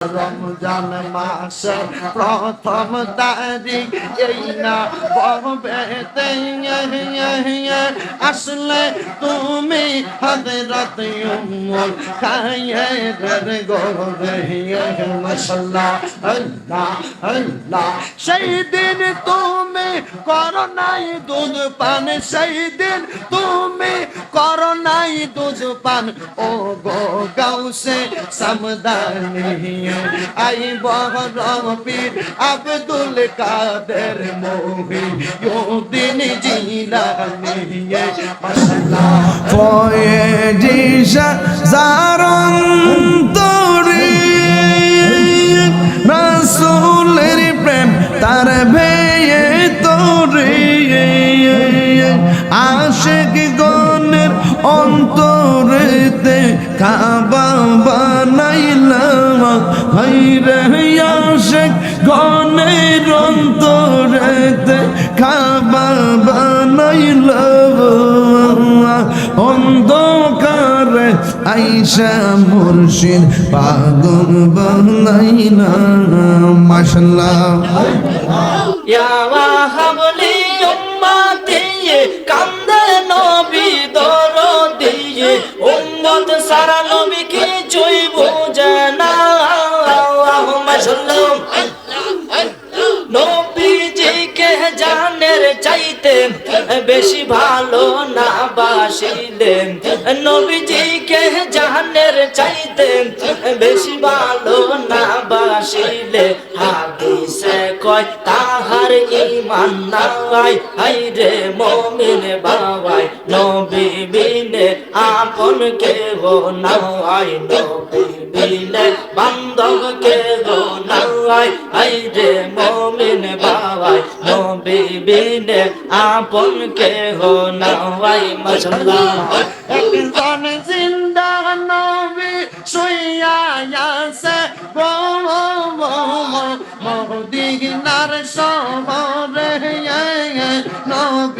রমজান মাসে প্রথম তারিখ এই না বহবেতে আসলে তুমি হজরত উম্মুল খায়ের গোরে মাশাল্লাহ আল্লাহ আল্লাহ সেই দিন তুমি করো নাই দুধ পান সেই দিন তুমি করো নাই দুধ পান ও গো গাউসে সমদানি আই বহরম পীর আব্দুল কাদের মোহি দিন জিলানি মাশাল্লাহ Poetische Zaranturi রাসূলের প্রেম তার ভেয়ে তোরে। আশেক গনের অন্তরেতে কাবা বানাইলাম। হাইরে আশেক গনের অন্তরেতে কাবা বানাইলাম। অন্ধকারে আইসা মুর্শিদ পাগল বানাইনা মাশাল্লাহ। ইয়া উম্মত সারা নবী কি চুই বুঝে না আল্লাহুম্মা সাল্লাম নবীজিকে জানের চাইতে বেশি ভালো না বাসিলেন। নবীজিকে জানের চাইতে বেশি ভালো না বাসিলে হাদিসে কয়, তাহার ইমান নাই হাই রে মমিন বাবাই নবী আপন কে গো নাই নবী বিনে বান্ধব কে গো নাই হাই রে মমিন বাবাই নবী বিনে আপন কে গো নাই মাশাআল্লাহ। একজন জিন্দা নবী শুইয়া আছে গো মদিনার শহরে নবী গো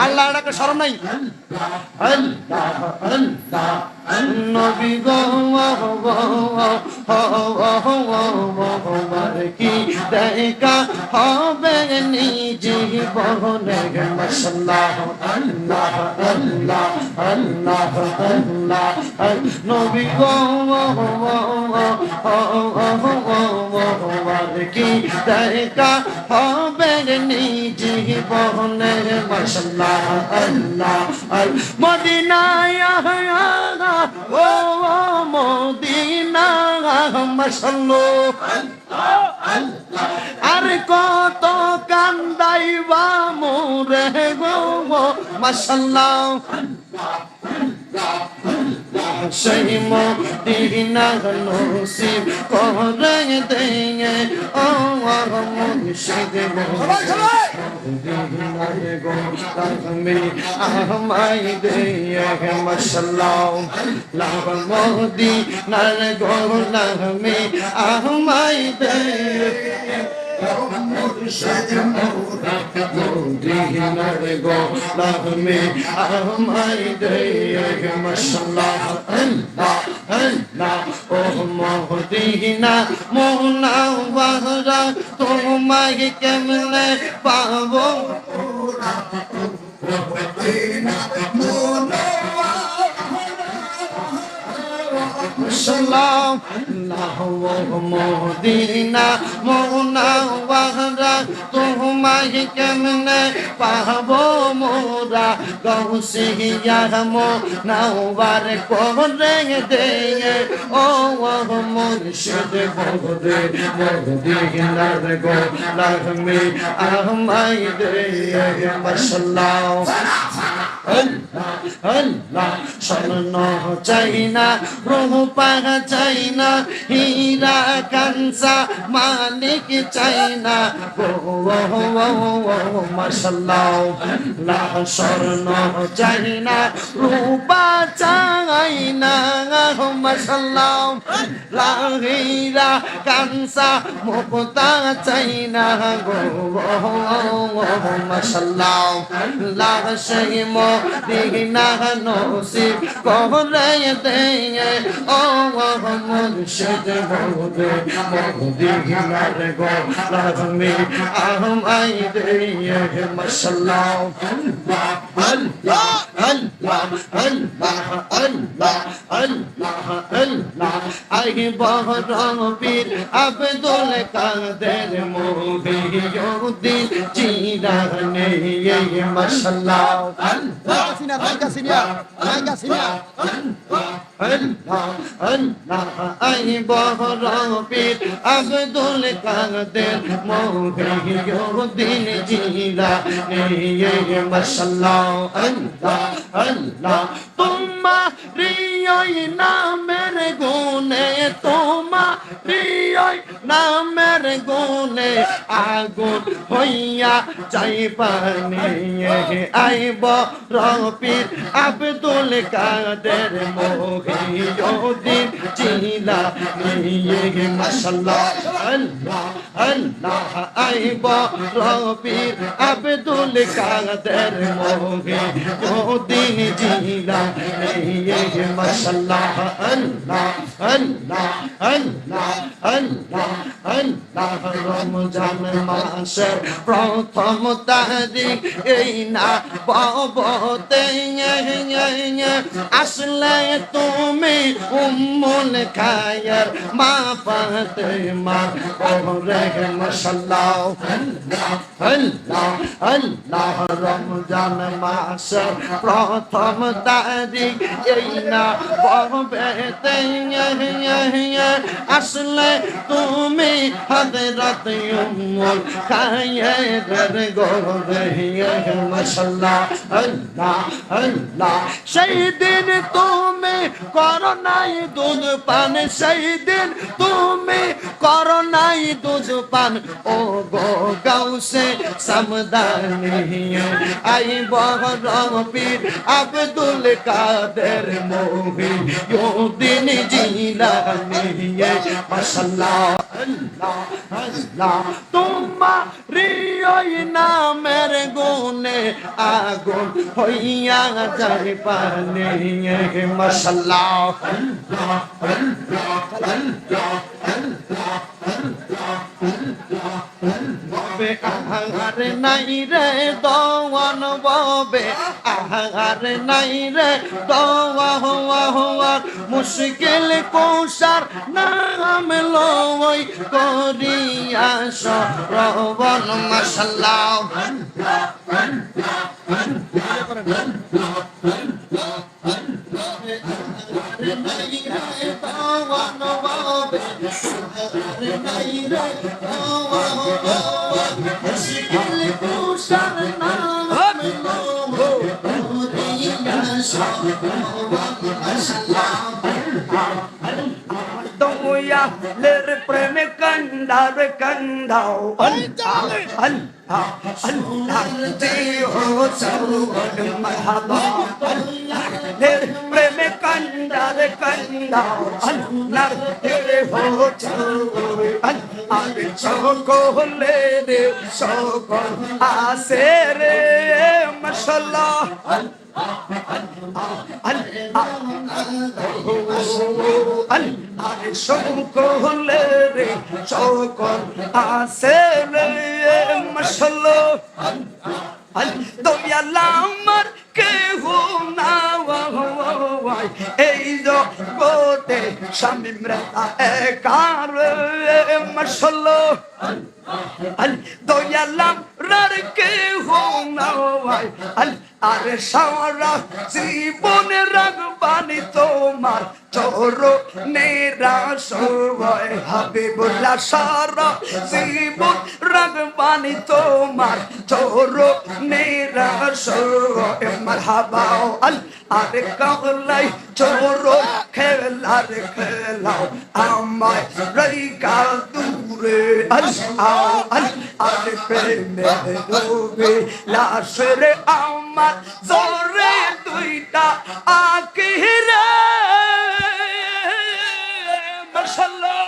আল্লাহ এটাকে শরম নাই নবী গো কি দেখা হবে নিজে বহনে মাশাআল্লাহ আল্লাহ আল্লাহ আল্লাহ আল্লাহ আল্লাহ মদিনায় ও মদিনা মাশাআল্লাহ আর কত কান্দাইবা মোরে গো মাশাআল্লাহ সেই মদিনা নসিব করে দেয়ে ও মুর্শিদ আমায় দেয়ে মাশাআল্লাহ লাভ মদিনার গো তুমি আমায় দেয়ে মদিনার গো তুমি আমায় দেয়ে মাশাআল্লাহ আল্লাহ আল্লাহ ও মদিনা মোনাওয়ারা তোমায় কেমনে পাবো সালাম মদিনা, মোনাওয়ারা, তোমায় কেমনে পাবো মোরা? গৌসিয়া মোনাওয়ার করে দে ও মুর্শিদ বগদে মদিনার গো লাগমি আমায় দে মাশাল্লাহ। আল্লাহ আল্লাহ স্বর্ণ চাই না রূপা চাই না হীরা, কাঞ্চা মালিক চাই না ও মাসাল্লাহ লা স্বর্ণ চাই না রূপা মদিনা নসিব করে দে ও মুর্শিদ বহুদে মদিনার গো লাগমি আমাই দে মাসাল্লাহ আল্লাহ আল্লাহ আল্লাহ আল্লাহ আল্লাহ আল্লাহ আই বহরবীর আব্দুল কাদের মোহিউদ্দিন চিরানে মাসাল্লাহ Allah. Sina, Manga Sina, Manga Abdul Qadir Mohiuddin চিরানে মাসাল্লাহ আল্লাহ আল্লাহ তোমারি নামের গুনে তোমারি নামের গুনে আগুন হইয়া যাই পানি আইব রবির আব্দুল কাদের মোহিউদ্দিন জিলা নিয়ে মাশাল্লাহ। আল্লাহ আল্লাহ আইব রবির আব্দুল কাদের মোহিউদ্দিন জিলা নিয়ে মাশাল্লাহ। আল্লাহ আল্লাহ আল্লাহ আল্লাহ আল্লাহ, রমজান মাসের প্রথম তারিখ। এই না ববতে আসলে তুমি উম্মুল খায়ের মা ফাতেমা ওরে মাশাল্লাহ। আল্লাহ আল্লাহ রমজান মাসের প্রথম তারিখ, এই না ববেতে আসলে তুমি হযরত উম্মুল খায়ের গোরে মাশাল্লাহ আল্লাহ আল্লাহ। সেই দিন তুমি করো নাই দুধ পান, সেই দিন তুমি করো নাই দুধ পান ও গো গাউসে সামদানি আই বহরপীর আব্দুল কাদের মোহি দিন জিলানি মাশাল্লাহ। আল্লাহ আল্লাহ তোমারি ওই নামের গুনে আগুন হইয়া যায় পানি আল্লাহ ববে আহার নাই রে দওয়ান ববে আহার নাই রে দওয়া হওয়া হওয়া মুশকিল কৌশার নাম লই করিয়া সরবন মাশাল্লাহ দয়ালের প্রেমে কান্দার কান্দাও আল্লাহ আল্লাহ আল্লাহ সৌগন মারহাবা আল্লাহর প্রেমে কান্দার কান্দাও আল্লাহর দেহ সৌগন আল্লাহ সকলে রে সকল আসে রে মাশাআল্লাহ আরে সকলে রে সকল আসে রে মশলো দয়ালা আমার না এই জগতে স্বামী মৃতা একার মশলো দয়ালাম রার কে হো নাওয়াই আল আরে সারা জীবনে রাগবানি তোমার চোর নিরাশ হয়। হাবিবুল্লাহ, সারা জীবন রাগবানি তোমার চোর নিরাশ হয়। মারহাবা, আল আরে কালাই চোর খেলার খেলাও। আমায় দূরে আল আল আরে প্রেমে ডুবে লাশের আমার জোরে দুইটা আকিরে মাশাআল্লাহ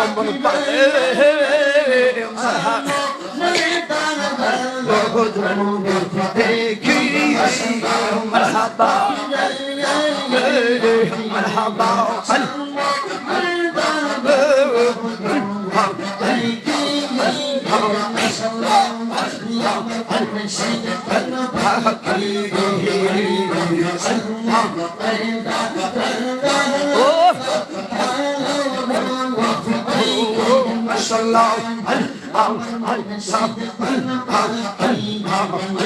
অমন পালে দেখি মারহাবা মারহাবা মাশাআল্লাহ এই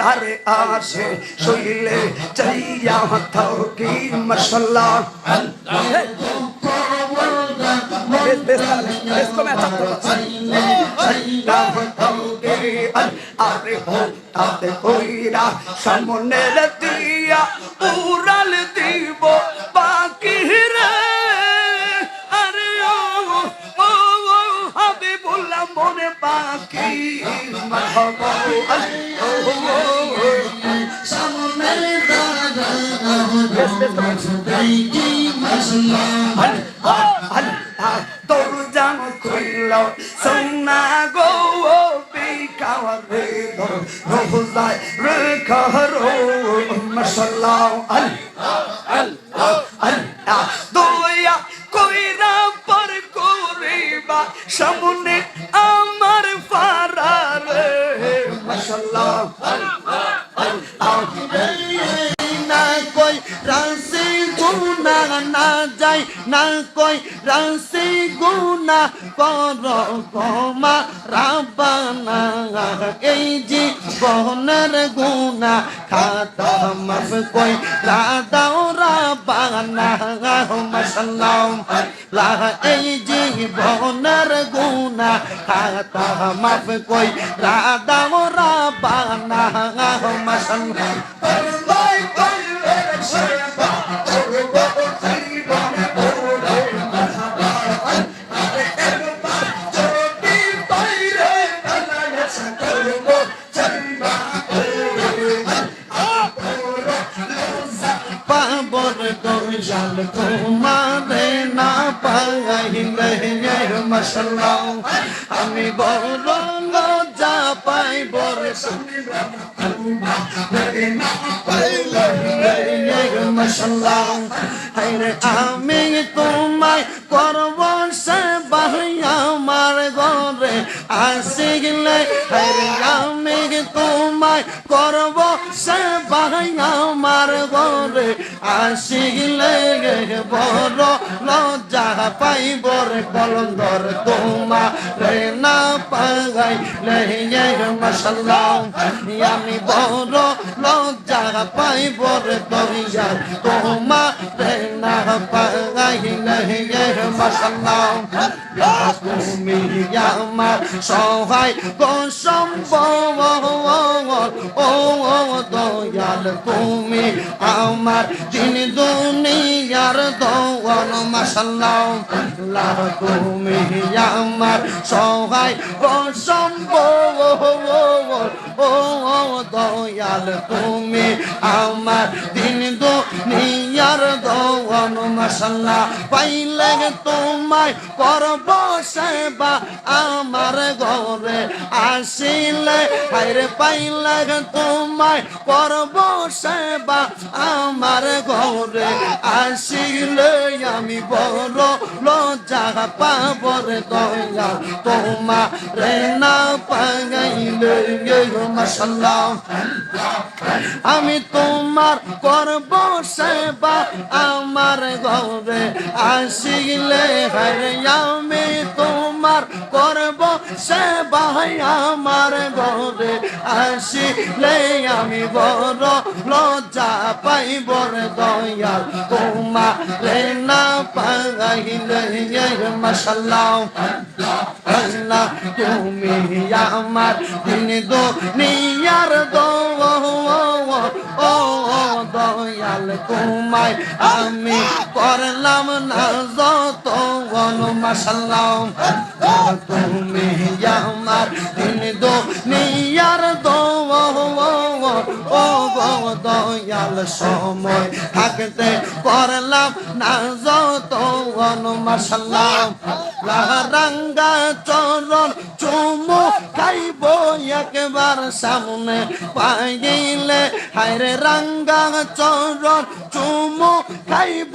হারে আসে শৈলে চাইয়া থাকি মাশাআল্লাহ বেশ বেশ বেশ কমে আরে হো তাতে কইরা সামনের দিয়া উড়াল দিব জাম খুইল সোনা গো বিকাওয়া রে রোজায় রে খারো মশাল্লাহ আল আল আল দয়া কইরা পর করিবা সামনে বহনের গুনা খাতা মাফ কই রাদাও রাবানা মাসাল্লাম লা এই জীবনের গুনা খাতা মাফ কই রাদাও রাবানা মাসাল্লাম মশাল্লাহ আমি বড় লজ্জা পাই বড় শুনলাম আমি তোমায় করব সে ঘরে আসিলে আমি তোমায় করব সে বাহি আমার ঘরে আসিলে বড় লজ্জা পাইব রে কলন্দর তোমা। রে না পাগাই লে মশাল্লাহ, আমি বড় লজ্জা পাইব রে দরিয়া তোমা। রে না পাগাই লে মশাল্লাহ, তুমি আমার সহায় সম্ভব ও দয়াল তুমি আমার দিন দুনিয়ার দোয়ান মাসাল্লাহ তুমি আমার সহায় সম্ভব ও দয়াল তুমি আমার দিন দুনিয়ার দোয়ান মশাল্লা পাইলে তোমায় করব সেবা আমার ঘরে আসিলে হাইরে পাইলে তোমায় করব সেবা আমার ঘরে আসিলে আমি বড় লজ্জা পাবর দয়া। তোমারে না পাগাইলে মশাল্লাহ। আমি তোমার করব সেবা আমার ঘরে আসিলে হরে আমি তোমার করব সেবা আমার ঘরে আসিলে আমি বড় লজ্জা পাইব রে দয়াল। তোমারে না পাগাইলে মশাল্লাহ। আল্লাহ, তুমি আমার দিন দো নিয়ার দো ও দয়াল, তোমায় আমি করলাম না যত গণ মাসাল্লাহ তুমি আমার দিন দো নিয়ার দো ও গো দয়াল সময় থাকতে করলাম না যত গণ মাসাল্লাহ রাঙ্গা চরণ চুমু খাইব একবার সামনে পাইলে হায়রে রাঙ্গা চরণ চুমু খাইব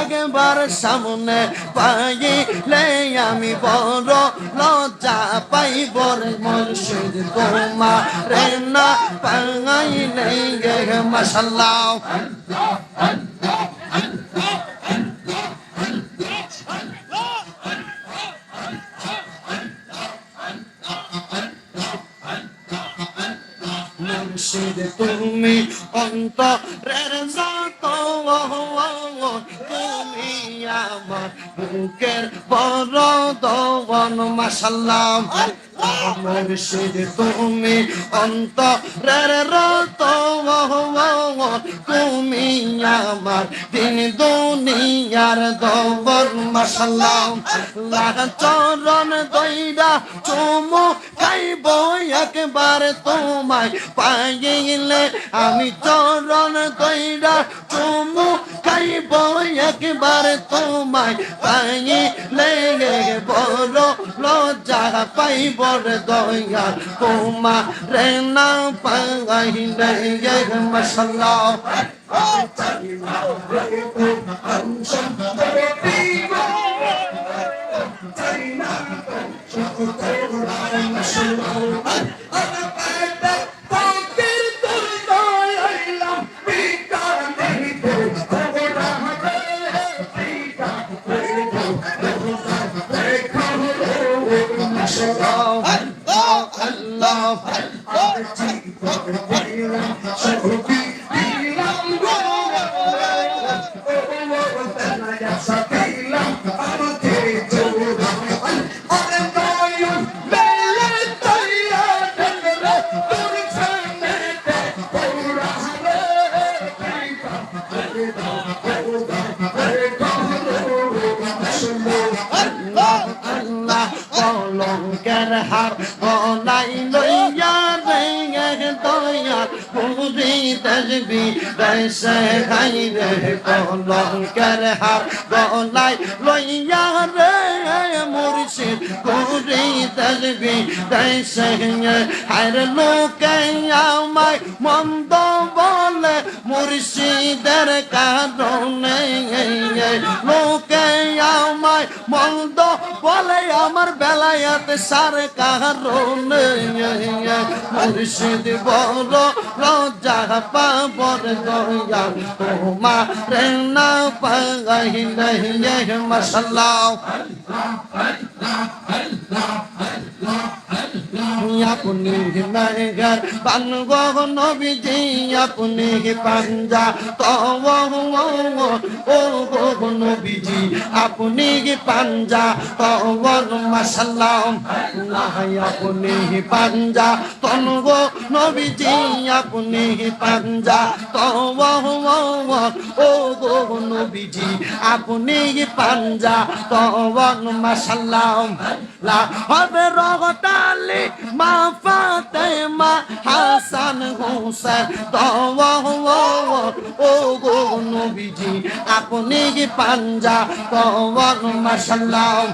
একবার সামনে পাইলে আমি বড় লজ্জা পাইব মুর্শিদ তোমা রে না পাইলে মাসাল্লাহ মুর্শিদ, তুমি অন্তরের যত তুমি আমার বুকের বড় দবন মাসাল্লাম মুর্শিদ, তুমি অন্তরের রত home. তুমি আমার দিন দুনিয়ার দবন মাসাল্লাম চরণ দইরা চুমু খাইব, একবার তোমায় পাইলে আমি চরণ দইরা চুমু খাইব, একবার তোমায় পাইলে বড় লজ্জা পাইব দয়া তোমা রে না পাইলে মশলা আল্লাহ হার গলাই লইয়া রে দয়ার পুরি তসবি দেশে খাই রে কলঙ্কের হার গলাই লইয়া রে মুর্শিদ পুরি তসবি দেশে হার লোকে আমায় মন্দ মুর্শিদের কারণে লোকে আমায় মন্দ বলে, আমার বেলায়াত সার কারণে মুর্শিদ বড় লজ্জা পাবর দয়া তোমার না পাইলে মশলা আপনি মেঘর বানগ নবীজি, আপনি পাঞ্জা তব ও গো নবীজি, আপনি পাঞ্জা? তব মাসাল্লাম আপনি পাঞ্জা। তনগ নবীজি, আপনি পাঞ্জা। তব ও গো নবীজি, আপনি পাঞ্জা। তব মাসাল্লাম লা হবে রগতালি মা ফাতেমা হাসান হোসেন তব নবীজি আপনি কি পাঞ্জা কবর মাসাল্লাম